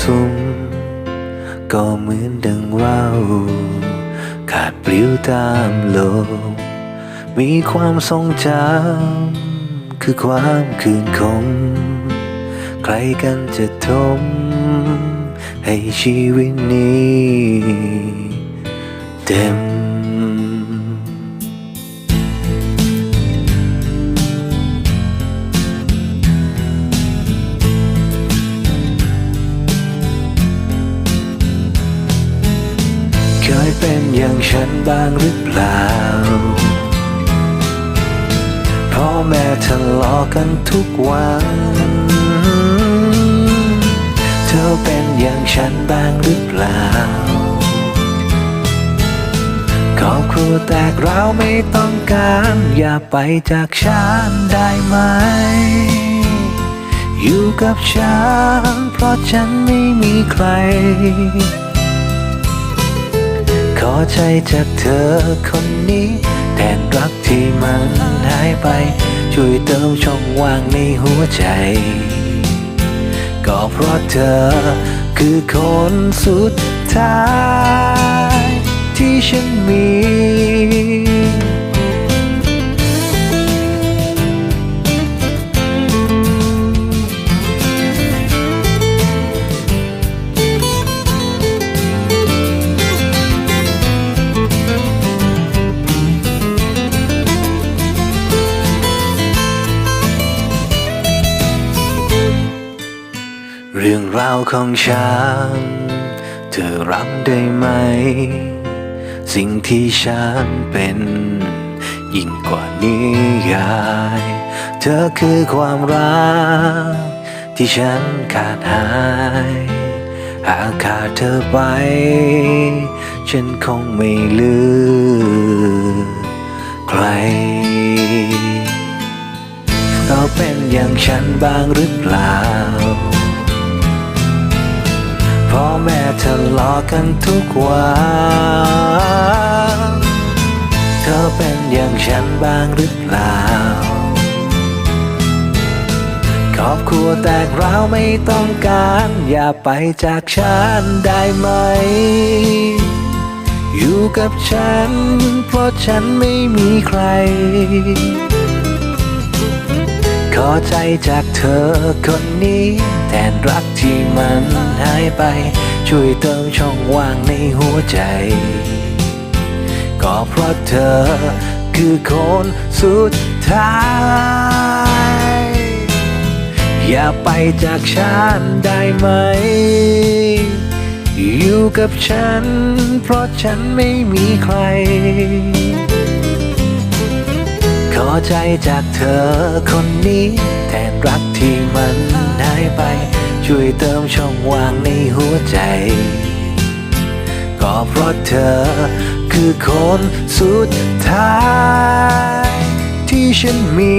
สุมก็เหมือนดังว่าวขาดปลิวตามลม มีความทรงจำคือความคืนคงใครกันจะทม ให้ชีวิตนี้ เต็มเคยเป็นอย่างฉันบ้างหรือเปล่า แม่ทะเลาะกันทุกวัน เธอเป็นอย่างฉันบ้างหรือเปล่าครอบครัวแตกเราวไม่ต้องการ อย่าไปจากฉันได้ไหม อยู่กับฉัน เพราะฉันไม่มีใคร ขอใจจากเธอคนนี้แทนรักที่มันหายไป ช่วยเติมช่องว่างในหัวใจ ก็เพราะเธอคือคนสุดท้าย ที่ฉันมี รื่องราวของฉัน เธอรับได้ไหม สิ่งที่ฉันเป็น ยิ่งกว่านิยาย เธอคือความรัก ที่ฉันขาดหาย หากขาดเธอไป ฉันคงไม่ลือใครเขาเป็นอย่างฉันบ้างหรือเปล่า พ่อแม่ทะเลาะกันทุกวันเธอเป็นอย่างฉันบ้างหรือเปล่า ครอบครัวแตกร้าวไม่ต้องการ อย่าไปจากฉันได้ไหม อยู่กับฉัน เพราะฉันไม่มีใคร ขอใจจากเธอคนนี้ ทนรักที่มันหายไป ช่วยเติมช่องว่างในหัวใจ ก็เพราะเธอคือคนสุดท้าย อย่าไปจากฉันได้ไหม อยู่กับฉัน เพราะฉันไม่มีใคร ขอใจจากเธอคนนี้ แทนรักที่มันหายไป ช่วยเติมช่องว่างในหัวใจ ก็เพราะเธอคือคนสุดท้าย ที่ฉันมี